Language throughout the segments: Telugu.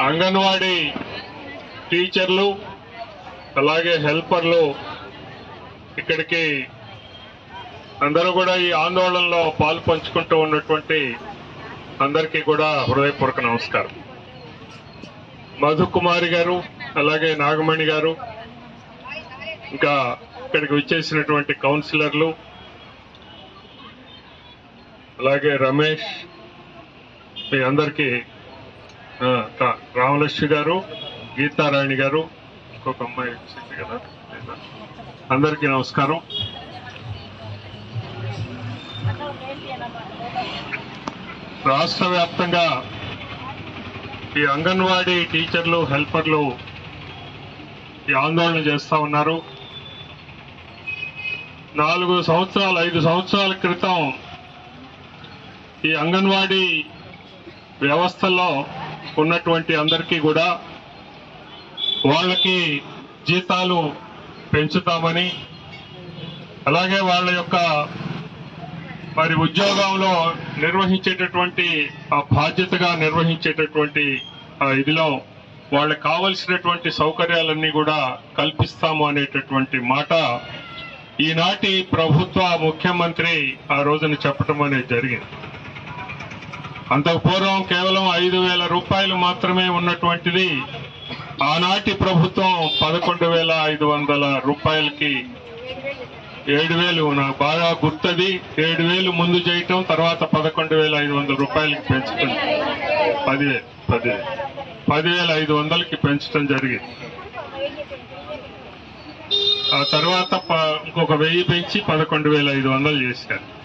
అంగన్వాడీ టీచర్లు అలాగే హెల్పర్లు ఇక్కడికి అందరూ కూడా ఈ ఆందోళనలో పాలు పంచుకుంటూ ఉన్నటువంటి అందరికీ కూడా హృదయపూర్వక నమస్కారం. మధుకుమారి గారు అలాగే నాగమణి గారు ఇంకా ఇక్కడికి వచ్చేసినటువంటి కౌన్సిలర్లు అలాగే రమేష్ మీ అందరికీ రామలక్ష్మి గారు గీతారాణి గారు ఇంకొక అమ్మాయి వచ్చింది కదా అందరికీ నమస్కారం. రాష్ట్ర వ్యాప్తంగా ఈ అంగన్వాడీ టీచర్లు హెల్పర్లు ఈ ఆందోళన చేస్తా ఉన్నారు. నాలుగు సంవత్సరాలు ఐదు సంవత్సరాల క్రితం ఈ అంగన్వాడీ వ్యవస్థలో ఉన్నటువంటి అందరికీ కూడా వాళ్ళకి జీతాలు పెంచుతామని అలాగే వాళ్ళ యొక్క మరి ఉద్యోగంలో నిర్వహించేటటువంటి ఆ బాధ్యతగా నిర్వహించేటటువంటి ఇదిలో వాళ్ళకి కావలసినటువంటి సౌకర్యాలన్నీ కూడా కల్పిస్తాము అనేటటువంటి మాట ఈనాటి ప్రభుత్వ ముఖ్యమంత్రి ఆ రోజున చెప్పడం అనేది జరిగింది. అంతకు పూర్వం కేవలం ఐదు వేల రూపాయలు మాత్రమే ఉన్నటువంటిది. ఆనాటి ప్రభుత్వం పదకొండు వేల ఐదు వందల రూపాయలకి ఏడు వేలు నాకు బాగా గుర్తది. ఏడు వేలు ముందు చేయటం తర్వాత పదకొండు వేల ఐదు వందల రూపాయలకి పెంచటం. పదివేలు పదివేలు పదివేల ఐదు వందలకి పెంచటం జరిగింది. ఆ తర్వాత ప- ఇంకొక వెయ్యి పెంచి పదకొండు వేల ఐదు వందలు చేశారు.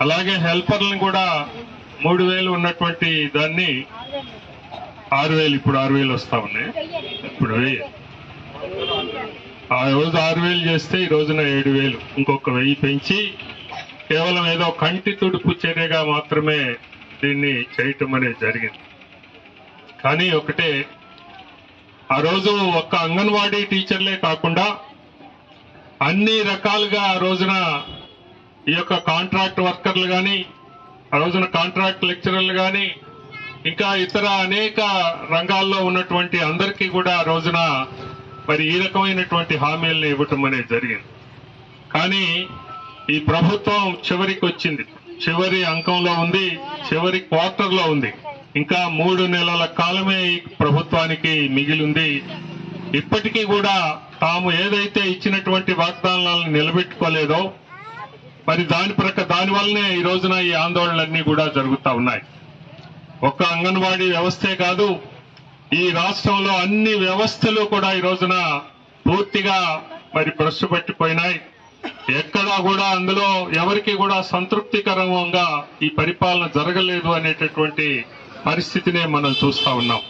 అలాగే హెల్పర్లను కూడా మూడు వేలు ఉన్నటువంటి దాన్ని ఆరు వేలు ఇప్పుడు ఆరు వేలు వస్తా ఉన్నాయి. ఇప్పుడు వెయ్యి. ఆ రోజు ఆరు వేలు చేస్తే ఈ రోజున ఏడు వేలు ఇంకొక వెయ్యి పెంచి కేవలం ఏదో కంటి తుడుపు చర్యగా మాత్రమే దీన్ని చేయటం అనేది జరిగింది. కానీ ఒకటే ఆ రోజు ఒక్క అంగన్వాడీ టీచర్లే కాకుండా అన్ని రకాలుగా ఆ రోజున ఈ యొక్క కాంట్రాక్ట్ వర్కర్లు కానీ ఆ రోజున కాంట్రాక్ట్ లెక్చరర్లు కానీ ఇంకా ఇతర అనేక రంగాల్లో ఉన్నటువంటి అందరికీ కూడా ఆ రోజున మరి ఈ రకమైనటువంటి హామీలను ఇవ్వటం అనేది జరిగింది. కానీ ఈ ప్రభుత్వం చివరికి వచ్చింది. చివరి అంకంలో ఉంది చివరి క్వార్టర్లో ఉంది. ఇంకా మూడు నెలల కాలమే ఈ ప్రభుత్వానికి మిగిలింది. ఇప్పటికీ కూడా తాము ఏదైతే ఇచ్చినటువంటి వాగ్దానాలను నిలబెట్టుకోలేదో మరి దాని ప్రక దాని వల్లనే ఈ రోజున ఈ ఆందోళనలన్నీ కూడా జరుగుతా ఉన్నాయి. ఒక్క అంగన్వాడీ వ్యవస్థే కాదు ఈ రాష్ట్రంలో అన్ని వ్యవస్థలు కూడా ఈ రోజున పూర్తిగా మరి భ్రష్టు పెట్టిపోయినాయి. ఎక్కడా కూడా అందులో ఎవరికి కూడా సంతృప్తికరంగా ఈ పరిపాలన జరగలేదు అనేటటువంటి పరిస్థితినే మనం చూస్తా ఉన్నాం.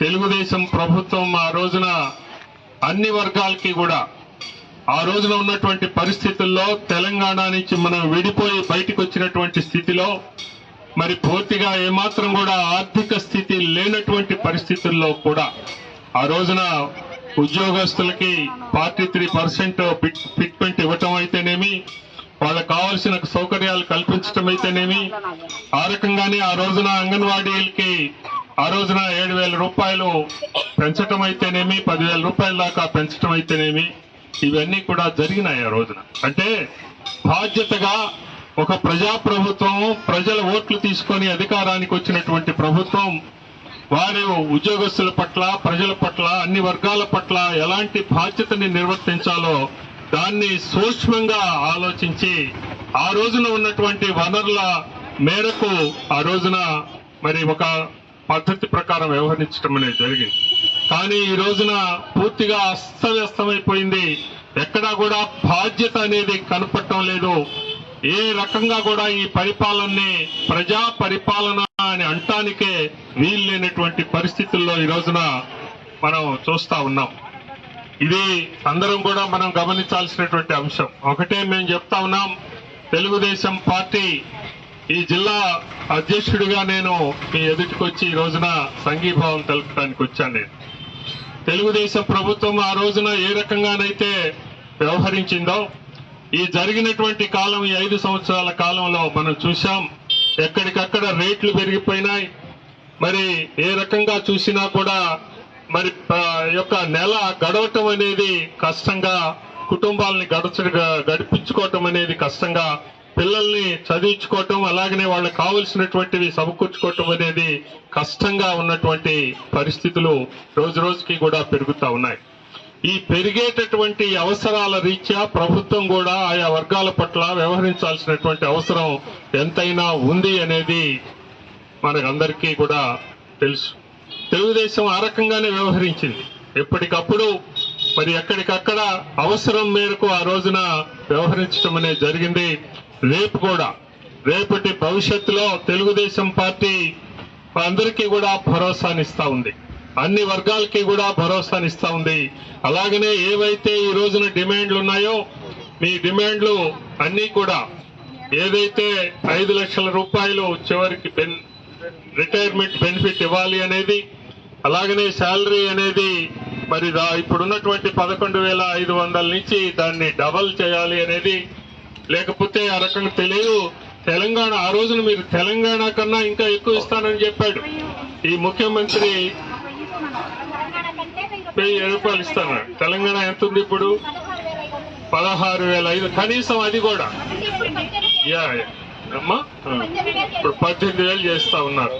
తెలుగుదేశం ప్రభుత్వం ఆ రోజున అన్ని వర్గాలకి కూడా ఆ రోజున ఉన్నటువంటి పరిస్థితుల్లో తెలంగాణ నుంచి మనం విడిపోయి బయటకు వచ్చినటువంటి స్థితిలో మరి పూర్తిగా ఏమాత్రం కూడా ఆర్థిక స్థితి లేనటువంటి పరిస్థితుల్లో కూడా ఆ రోజున ఉద్యోగస్తులకి ఫార్టీ త్రీ పర్సెంట్ ఫిట్మెంట్ ఇవ్వటం అయితేనేమి వాళ్ళకు కావాల్సిన సౌకర్యాలు కల్పించటం అయితేనేమి ఆ రకంగానే ఆ రోజున అంగన్వాడీలకి ఆ రోజున ఏడు వేల రూపాయలు పెంచటం అయితేనేమి పదివేల రూపాయల దాకా పెంచటం అయితేనేమి ఇవన్నీ కూడా జరిగినాయి ఆ రోజున. అంటే బాధ్యతగా ఒక ప్రజా ప్రభుత్వం ప్రజల ఓట్లు తీసుకొని అధికారానికి వచ్చినటువంటి ప్రభుత్వం వారి ఉద్యోగస్తుల పట్ల ప్రజల పట్ల అన్ని వర్గాల పట్ల ఎలాంటి బాధ్యతని నిర్వర్తించాలో దాన్ని సూక్ష్మంగా ఆలోచించి ఆ రోజున ఉన్నటువంటి వనరుల మేరకు ఆ రోజున మరి ఒక పద్ధతి ప్రకారం వ్యవహరించడం అనేది జరిగింది. కానీ ఈ రోజున పూర్తిగా అస్తవ్యస్తమైపోయింది. ఎక్కడా కూడా బాధ్యత అనేది కనపడటం లేదు. ఏ రకంగా కూడా ఈ పరిపాలనని ప్రజా పరిపాలన అని అంటానికే వీలు లేనటువంటి పరిస్థితుల్లో ఈ రోజున మనం చూస్తా ఉన్నాం. ఇది అందరం కూడా మనం గమనించాల్సినటువంటి అంశం. ఒకటే మేము చెప్తా ఉన్నాం. తెలుగుదేశం పార్టీ ఈ జిల్లా అధ్యక్షుడిగా నేను మీ ఎదుటికొచ్చి ఈ రోజున సంఘీభావం తెలపడానికి వచ్చాను. నేను తెలుగుదేశం ప్రభుత్వం ఆ రోజున ఏ రకంగానైతే వ్యవహరించిందో ఈ జరిగినటువంటి కాలం ఈ ఐదు సంవత్సరాల కాలంలో మనం చూశాం ఎక్కడికక్కడ రేట్లు పెరిగిపోయినాయి. మరి ఏ రకంగా చూసినా కూడా మరి యొక్క నెల గడవటం అనేది కష్టంగా కుటుంబాలని గడచ గడిపించుకోవటం అనేది కష్టంగా పిల్లల్ని చదివించుకోవటం అలాగనే వాళ్ళకి కావలసినటువంటివి సమకూర్చుకోవటం అనేది కష్టంగా ఉన్నటువంటి పరిస్థితులు రోజు రోజుకి కూడా పెరుగుతా ఉన్నాయి. ఈ పెరిగేటటువంటి అవసరాల రీత్యా ప్రభుత్వం కూడా ఆయా వర్గాల పట్ల వ్యవహరించాల్సినటువంటి అవసరం ఎంతైనా ఉంది అనేది మనకందరికీ కూడా తెలుసు. తెలుగుదేశం ఆ రకంగానే వ్యవహరించింది. ఎప్పటికప్పుడు మరి ఎక్కడికక్కడ అవసరం మేరకు ఆ రోజున వ్యవహరించడం అనేది జరిగింది. రేపు కూడా రేపటి భవిష్యత్తులో తెలుగుదేశం పార్టీ అందరికీ కూడా భరోసానిస్తా ఉంది. అన్ని వర్గాలకి కూడా భరోసానిస్తా ఉంది. అలాగనే ఏవైతే ఈ రోజున డిమాండ్లు ఉన్నాయో మీ డిమాండ్లు అన్నీ కూడా ఏదైతే ఐదు లక్షల రూపాయలు చివరికి బెన్ రిటైర్మెంట్ బెనిఫిట్ ఇవ్వాలి అనేది అలాగనే శాలరీ అనేది మరి ఇప్పుడున్నటువంటి పదకొండు వేల ఐదు వందల నుంచి దాన్ని డబల్ చేయాలి అనేది లేకపోతే ఆ రకంగా తెలియదు. తెలంగాణ ఆ రోజున మీరు తెలంగాణ కన్నా ఇంకా ఎక్కువ ఇస్తానని చెప్పాడు. ఈ ముఖ్యమంత్రి వెయ్యి రూపాయలు ఇస్తాను తెలంగాణ ఎంత ఉంది ఇప్పుడు? పదహారు వేల ఐదు కనీసం అది కూడా. యా అమ్మా ఇప్పుడు పద్దెనిమిది వేలు చేస్తా ఉన్నారు.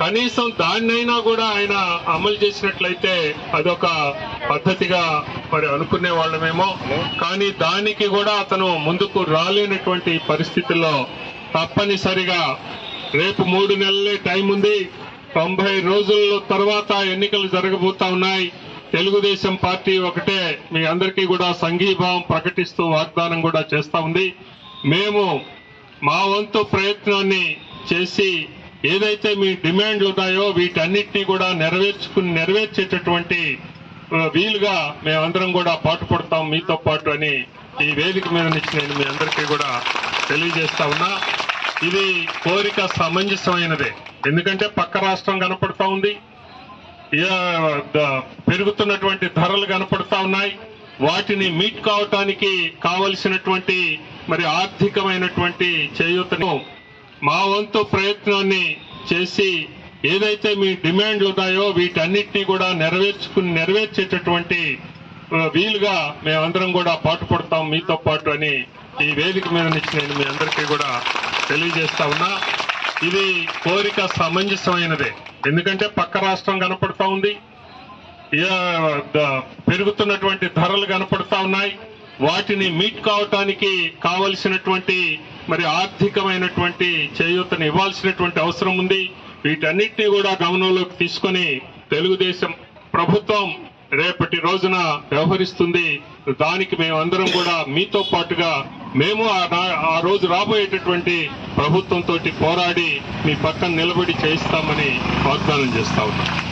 కనీసం దాన్నైనా కూడా ఆయన అమలు చేసినట్లయితే అదొక పద్ధతిగా మరి అనుకునే వాళ్ళమేమో. కానీ దానికి కూడా అతను ముందుకు రాలేనటువంటి పరిస్థితుల్లో తప్పనిసరిగా రేపు మూడు నెలలే టైం ఉంది. తొంభై రోజుల తర్వాత ఎన్నికలు జరగబోతా ఉన్నాయి. తెలుగుదేశం పార్టీ ఒకటే. మీ అందరికీ కూడా సంఘీభావం ప్రకటిస్తూ వాగ్దానం కూడా చేస్తా ఉంది. మేము మా వంతు ప్రయత్నాన్ని చేసి ఏదైతే మీ డిమాండ్లు ఉన్నాయో వీటన్నిటినీ కూడా నెరవేర్చుకుని నెరవేర్చేటటువంటి వీలుగా మేమందరం కూడా పాటుపడతాం మీతో పాటు అని ఈ వేదిక మీద నుంచి నేను మీ అందరికీ కూడా తెలియజేస్తా ఉన్నా. ఇది కోరిక సమంజసమైనదే. ఎందుకంటే పక్క రాష్ట్రం కనపడతా ఉంది. పెరుగుతున్నటువంటి ధరలు కనపడతా ఉన్నాయి. వాటిని మీట్ కావటానికి కావలసినటువంటి మరి ఆర్థికమైనటువంటి చేయూతను మా వంతు ప్రయత్నాన్ని చేసి ఏదైతే మీ డిమాండ్లు ఉన్నాయో వీటన్నిటినీ కూడా నెరవేర్చుకుని నెరవేర్చేటటువంటి వీలుగా మేమందరం కూడా పాటుపడతాం మీతో పాటు అని ఈ వేదిక మీద నుంచి నేను మీ అందరికీ కూడా తెలియజేస్తా ఉన్నా. ఇది కోరిక సమంజసమైనదే. ఎందుకంటే పక్క రాష్ట్రం కనపడతా ఉంది. పెరుగుతున్నటువంటి ధరలు కనపడతా ఉన్నాయి. వాటిని మీట్ కావటానికి కావలసినటువంటి మరి ఆర్థికమైనటువంటి చేయూతను ఇవ్వాల్సినటువంటి అవసరం ఉంది. వీటన్నిటినీ కూడా గమనంలోకి తీసుకొని తెలుగుదేశం ప్రభుత్వం రేపటి రోజున వ్యవహరిస్తుంది. దానికి మేమందరం కూడా మీతో పాటుగా మేము ఆ ఆ రోజు రాబోయేటటువంటి ప్రభుత్వంతో పోరాడి మీ పక్కన నిలబడి చేయిస్తామని వాగ్దానం చేస్తా ఉన్నాం.